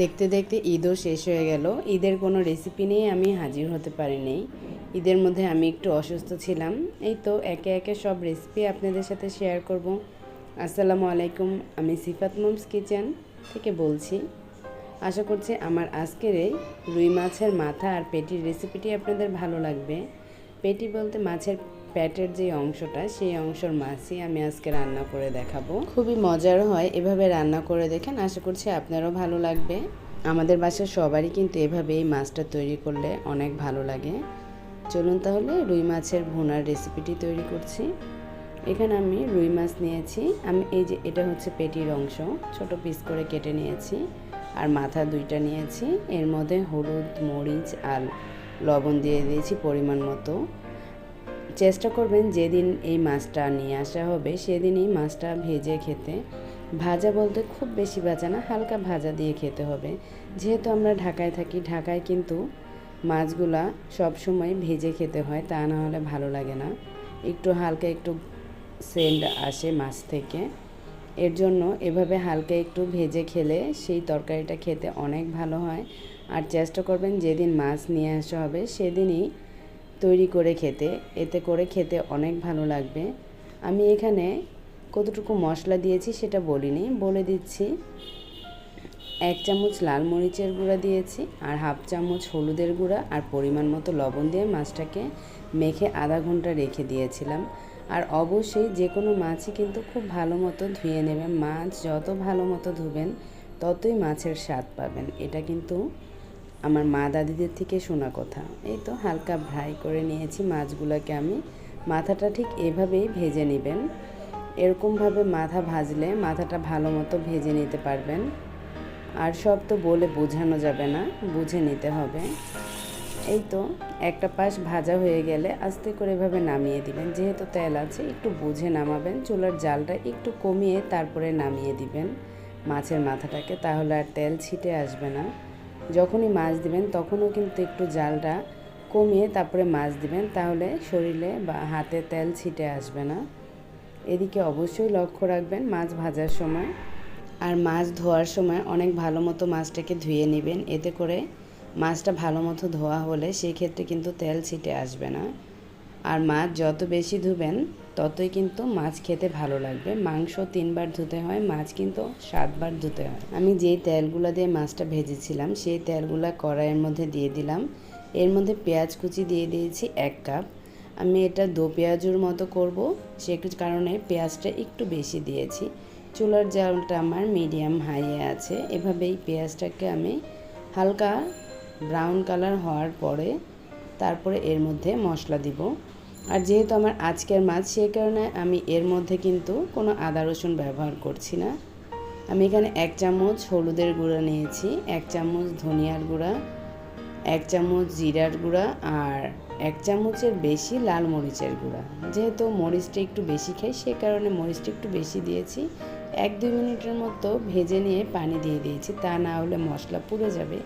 দেখতে দেখতে ঈদও শেষ হয়ে গেল। ঈদের কোনো রেসিপি নিয়ে আমি হাজির হতে পারিনি। ঈদের মধ্যে আমি একটু অসুস্থ ছিলাম। এই তো একে একে সব রেসিপি আপনাদের সাথে শেয়ার করব। আসসালামু আলাইকুম, আমি সিফাত মমস কিচেন থেকে বলছি। আশা করছি আমার আজকের এই রুই মাছের মাথা আর পেটির রেসিপিটি আপনাদের ভালো লাগবে। পেটি বলতে মাছের প্যাটের যে অংশটা, সেই অংশের মাছই আমি আজকে রান্না করে দেখাবো। খুবই মজার হয় এভাবে রান্না করে দেখেন, আশা করছি আপনারও ভালো লাগবে। আমাদের বাসার সবারই কিন্তু এভাবে এই মাছটা তৈরি করলে অনেক ভালো লাগে। চলুন তাহলে রুই মাছের ভুনার রেসিপিটি তৈরি করছি। এখানে আমি রুই মাছ নিয়েছি। আমি এই যে এটা হচ্ছে পেটির অংশ, ছোট পিস করে কেটে নিয়েছি। আর মাথা দুইটা নিয়েছি। এর মধ্যে হলুদ, মরিচ আর লবণ দিয়ে দিয়েছি পরিমাণ মতো। চেষ্টা করবেন যেদিন এই মাছটা নিয়ে আসা হবে সেদিনই মাছটা ভেজে খেতে। ভাজা বলতে খুব বেশি ভাজা না, হালকা ভাজা দিয়ে খেতে হবে। যেহেতু আমরা ঢাকায় থাকি, ঢাকায় কিন্তু মাছগুলা সব সময় ভেজে খেতে হয়, তা না হলে ভালো লাগে না। একটু হালকা একটু সেন্ড আসে মাছ থেকে। এর জন্য এভাবে হালকা একটু ভেজে খেলে সেই তরকারিটা খেতে অনেক ভালো হয়। আর চেষ্টা করবেন যেদিন মাছ নিয়ে আসা হবে, সেদিনই তৈরি করে খেতে, এতে করে খেতে অনেক ভালো লাগবে। আমি এখানে কতটুকু মশলা দিয়েছি সেটা বলিনি, বলে দিচ্ছি। এক চামচ লাল মরিচের গুঁড়া দিয়েছি, আর হাফ চামচ হলুদের গুঁড়া, আর পরিমাণ মতো লবণ দিয়ে মাছটাকে মেখে আধা ঘণ্টা রেখে দিয়েছিলাম। আর অবশ্যই যে কোনো মাছই কিন্তু খুব ভালো মতো ধুয়ে নেবেন। মাছ যত ভালো মতো ধুবেন, ততই মাছের স্বাদ পাবেন। এটা কিন্তু আমার মা দাদিদের থেকে শোনা কথা। এই তো হালকা ফ্রাই করে নিয়েছি মাছগুলোকে আমি। মাথাটা ঠিক এভাবেই ভেজে নেবেন। এরকমভাবে মাথা ভাজলে মাথাটা ভালো মতো ভেজে নিতে পারবেন। আর সব তো বলে বোঝানো যাবে না, বুঝে নিতে হবে। এই তো একটা পাশ ভাজা হয়ে গেলে আস্তে করে এভাবে নামিয়ে দিবেন। যেহেতু তেল আছে, একটু বুঝে নামাবেন। চুলার জালটা একটু কমিয়ে তারপরে নামিয়ে দিবেন মাছের মাথাটাকে, তাহলে আর তেল ছিটে আসবে না। যখনই মাছ দিবেন, তখনও কিন্তু একটু জালটা কমিয়ে তারপরে মাছ দিবেন, তাহলে শরীরে বা হাতে তেল ছিটে আসবে না। এদিকে অবশ্যই লক্ষ্য রাখবেন, মাছ ভাজার সময় আর মাছ ধোয়ার সময় অনেক ভালো মতো মাছটাকে ধুয়ে নেবেন। এতে করে মাছটা ভালো মতো ধোয়া হলে সেই ক্ষেত্রে কিন্তু তেল ছিটে আসবে না। আর মাছ যত বেশি ধুবেন ততই কিন্তু মাছ খেতে ভালো লাগবে। মাংস তিনবার ধুতে হয়, মাছ কিন্তু সাতবার ধুতে হয়। আমি যেই তেলগুলো দিয়ে মাছটা ভেজেছিলাম, সেই তেলগুলো কড়াইয়ের মধ্যে দিয়ে দিলাম। এর মধ্যে পেঁয়াজ কুচি দিয়ে দিয়েছি এক কাপ। আমি এটা দো পেঁয়াজুর মতো করব, সে কারণে পেঁয়াজটা একটু বেশি দিয়েছি। চুলার জালটা আমার মিডিয়াম হাইয়ে আছে। এভাবেই পেঁয়াজটাকে আমি হালকা ব্রাউন কালার হওয়ার পরে তারপরে এর মধ্যে মশলা দিব। আর যেহেতু আমার আজকের মাছ সেই কারণে আমি এর মধ্যে কিন্তু কোনো আদা রসুন ব্যবহার করছি না। আমি এখানে এক চামচ হলুদের গুঁড়া নিয়েছি, এক চামচ ধনিয়ার গুঁড়া, এক চামচ জিরার গুঁড়া আর এক চামচের বেশি লাল মরিচের গুঁড়া। যেহেতু মরিচটা একটু বেশি খাই, সে কারণে মরিচটা একটু বেশি দিয়েছি। এক দুই মিনিটের মতো ভেজে নিয়ে পানি দিয়ে দিয়েছি, তা না হলে মশলা পুড়ে যাবে।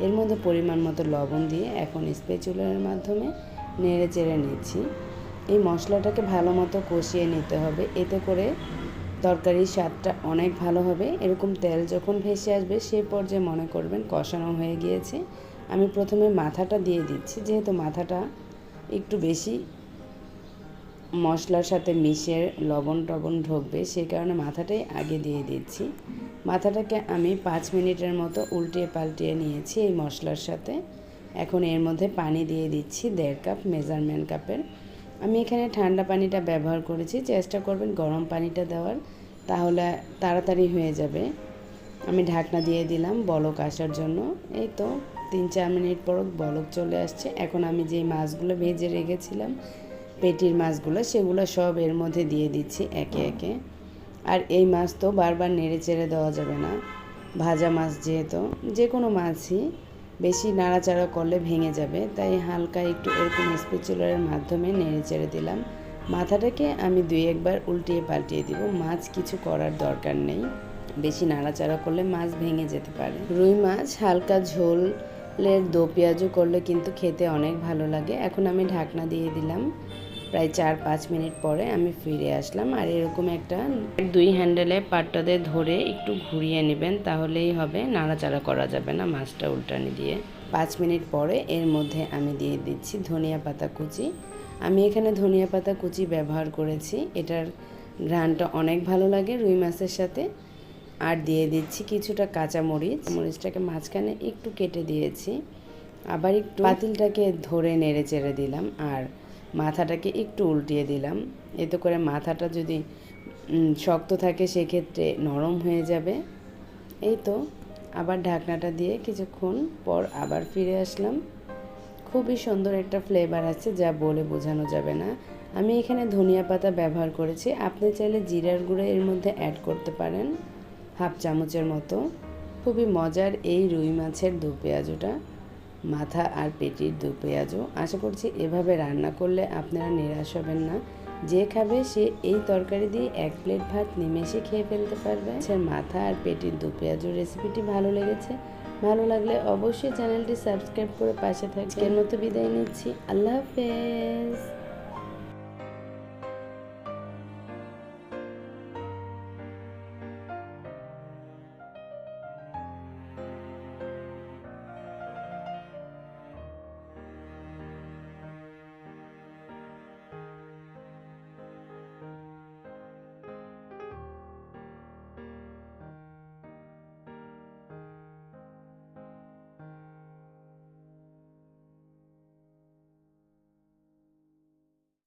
এর মধ্যে পরিমাণ মতো লবণ দিয়ে এখন স্পেচুলারের মাধ্যমে নেড়ে চেড়ে নিচ্ছি। এই মশলাটাকে ভালো মতো কষিয়ে নিতে হবে। এতে করে তরকারির স্বাদটা অনেক ভালো হবে। এরকম তেল যখন ভেসে আসবে সেই পর্যায়ে মনে করবেন কষানো হয়ে গিয়েছে। আমি প্রথমে মাথাটা দিয়ে দিচ্ছি, যেহেতু মাথাটা একটু বেশি মশলার সাথে মিশে লবণ টবণ ঢুকবে সেই কারণে মাথাটাই আগে দিয়ে দিচ্ছি। মাথাটাকে আমি পাঁচ মিনিটের মতো উল্টিয়ে পাল্টিয়ে নিয়েছি এই মশলার সাথে। এখন এর মধ্যে পানি দিয়ে দিচ্ছি দেড় কাপ মেজারমেন্ট কাপের। আমি এখানে ঠান্ডা পানিটা ব্যবহার করেছি, চেষ্টা করবেন গরম পানিটা দেওয়ার, তাহলে তাড়াতাড়ি হয়ে যাবে। আমি ঢাকনা দিয়ে দিলাম বলক আসার জন্য। এই তো তিন চার মিনিট পর বলক চলে আসছে। এখন আমি যে মাছগুলো ভেজে রেখেছিলাম, পেটির মাছগুলো, সেগুলো সব এর মধ্যে দিয়ে দিচ্ছি একে একে। আর এই মাছ তো বারবার নেড়ে চেড়ে দেওয়া যাবে না। ভাজা মাছ যেহেতু যে কোনো মাছই বেশি নাড়াচাড়া করলে ভেঙে যাবে, তাই হালকা একটু এরকম স্পেচুলারের মাধ্যমে নেড়ে চেড়ে দিলাম। মাথাটাকে আমি দুই একবার উল্টিয়ে পাল্টিয়ে দিব, মাছ কিছু করার দরকার নেই। বেশি নাড়াচাড়া করলে মাছ ভেঙে যেতে পারে। রুই মাছ হালকা ঝোলের দো পেঁয়াজও করলে কিন্তু খেতে অনেক ভালো লাগে। এখন আমি ঢাকনা দিয়ে দিলাম। প্রায় চার পাঁচ মিনিট পরে আমি ফিরে আসলাম। আর এরকম একটা দুই হ্যান্ডেলে পাটটাতে ধরে একটু ঘুরিয়ে নেবেন, তাহলেই হবে। নাড়াচাড়া করা যাবে না মাছটা উল্টানি দিয়ে। পাঁচ মিনিট পরে এর মধ্যে আমি দিয়ে দিচ্ছি ধনিয়া পাতা কুচি। আমি এখানে ধনিয়া পাতা কুচি ব্যবহার করেছি। এটার ঘ্রাণটা অনেক ভালো লাগে রুই মাছের সাথে। আর দিয়ে দিচ্ছি কিছুটা কাঁচা মরিচ মরিচটাকে মাঝখানে একটু কেটে দিয়েছি। আবার একটু পাতিলটাকে ধরে নেড়ে চেড়ে দিলাম। আর মাথাটাকে একটু উল্টিয়ে দিলাম। এতে করে মাথাটা যদি শক্ত থাকে সেক্ষেত্রে নরম হয়ে যাবে। এই তো, আবার ঢাকনাটা দিয়ে কিছুক্ষণ পর আবার ফিরে আসলাম। খুবই সুন্দর একটা ফ্লেভার আছে যা বলে বোঝানো যাবে না। আমি এখানে ধনিয়া পাতা ব্যবহার করেছি। আপনি চাইলে জিরার গুঁড়ো এর মধ্যে অ্যাড করতে পারেন। হাফ চামচের মতো। খুবই মজার এই রুই মাছের দু পেঁয়াজুটা। মাথা আর পেটির দু পেঁয়াজও। আশা করছি এভাবে রান্না করলে আপনারা নিরাশ হবেন না। যে খাবে সে এই তরকারি দিয়ে এক প্লেট ভাত নিমেষে খেয়ে ফেলতে পারবে। সে মাথা আর পেটির দু পেঁয়াজও রেসিপিটি ভালো লেগেছে? ভালো লাগলে অবশ্যই চ্যানেলটি সাবস্ক্রাইব করে পাশে থাকবে এর মতো বিদায় নিচ্ছি। আল্লাহ হাফেজ।